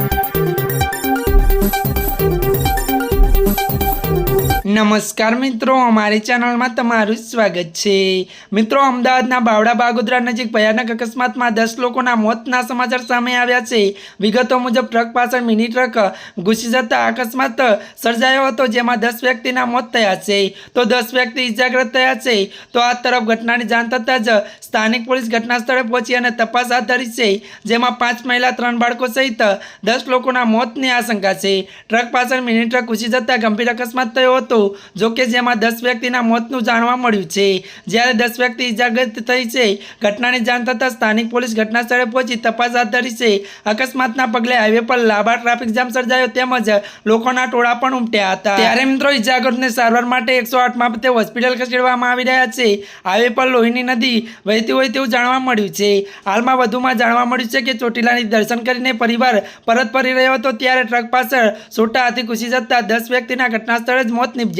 Música નમસ્કાર મિત્રો, અમારી ચેનલમાં તમારું સ્વાગત છે. મિત્રો, અમદાવાદના બાવડા બાગોદરા નજીક ભયાનક અકસ્માતમાં દસ લોકોના મોતના સમાચાર સામે આવ્યા છે. વિગતો મુજબ, ટ્રક પાછળ મિની ટ્રક ઘૂસી જતા અકસ્માત સર્જાયો હતો, જેમાં દસ વ્યક્તિના મોત થયા છે. તો દસ વ્યક્તિ ઇજાગ્રસ્ત થયા છે. તો આ તરફ ઘટનાની જાણ થતાં જ સ્થાનિક પોલીસ ઘટના સ્થળે પહોંચી અને તપાસ હાથ ધરી છે, જેમાં પાંચ મહિલા, ત્રણ બાળકો સહિત દસ લોકોના મોતની આશંકા છે. ટ્રક પાછળ મિની ટ્રક ઘૂસી જતા ગંભીર અકસ્માત થયો હતો. જો કે જેમાં દસ વ્યક્તિના મોતનું જાણવા મળ્યું છે. જ્યારે દસ વ્યક્તિ ઇજાગ્રસ્ત થઈ છે, ઘટનાની જાણ થતાં સ્થાનિક પોલીસ ઘટના સ્થળે પહોંચી તપાસ હાથ ધરી છે. અકસ્માતના પગલે હાઈવે પર લાંબા ટ્રાફિક જામ સર્જાયો તેમજ લોકોના ટોળા પણ ઉમટ્યા હતા. ત્યારે મિત્રો ઇજાગ્રસ્તને સારવાર માટે એકસો આઠમાં તે હોસ્પિટલ ખસેડવામાં આવી રહ્યા છે. હાઈવે પર લોહીની નદી વહેતી હોય તેવું જાણવા મળ્યું છે. હાલમાં વધુમાં જાણવા મળ્યું છે કે ચોટીલાની દર્શન કરીને પરિવાર પરત ફરી રહ્યો હતો ત્યારે ટ્રક પાછળ છોટા હાથી ઘૂસી જતા દસ વ્યક્તિના ઘટના સ્થળે જ મોત નીપજ્યા